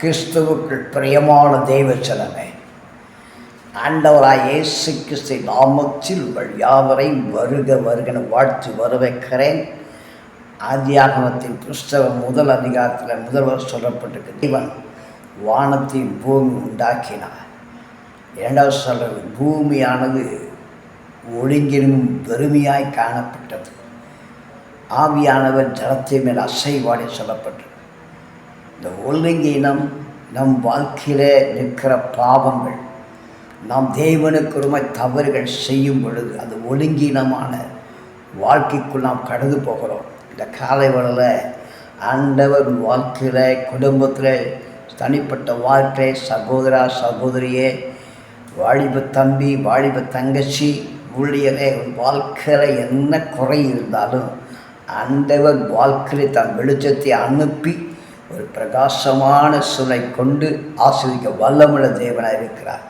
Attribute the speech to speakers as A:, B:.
A: கிறிஸ்துவுக்குள் பிரியமான தெய்வ செலவே ஆண்டவராய் இயேசு கிறிஸ்து நாமத்தில் உங்கள் யாவரையும் வருக வருகன வாழ்த்து வரவேற்கிறேன். ஆதியாகமத்தின் கிறிஸ்தவ முதல் அதிகாரத்தில் முதல்வர் சொல்லப்பட்டிருக்கு. இவன் வானத்தின் பூமி உண்டாக்கினார். இரண்டாவது சொல்றது பூமியானது ஒழுங்கிலும் வெறுமையாய் காணப்பட்டது. ஆவியானவர் ஜலத்தின் மேல் அசைவாடி சொல்லப்பட்டது இந்த ஒழுங்கினம் நம் வாழ்க்கையில் நிற்கிற பாவங்கள் நாம் தேவனுக்கு ரொம்ப தவறுகள் செய்யும் பொழுது அந்த ஒழுங்கீனமான வாழ்க்கைக்குள் நாம் கடந்து போகிறோம். இந்த காலை வேளையில் ஆண்டவர் வாழ்க்கையில் குடும்பத்தில் தனிப்பட்ட வாழ்க்கை சகோதரா சகோதரியே வாலிப தம்பி வாலிப தங்கச்சி ஊழியரே உன் வாழ்க்கையில் என்ன குறை இருந்தாலும் ஆண்டவர் வாழ்க்கையில் தன் வெளிச்சத்தை அனுப்பி ஒரு பிரகாசமான சுனை கொண்டு ஆஸ்வதிக்க வல்லமுள்ள தேவனாக இருக்கிறார்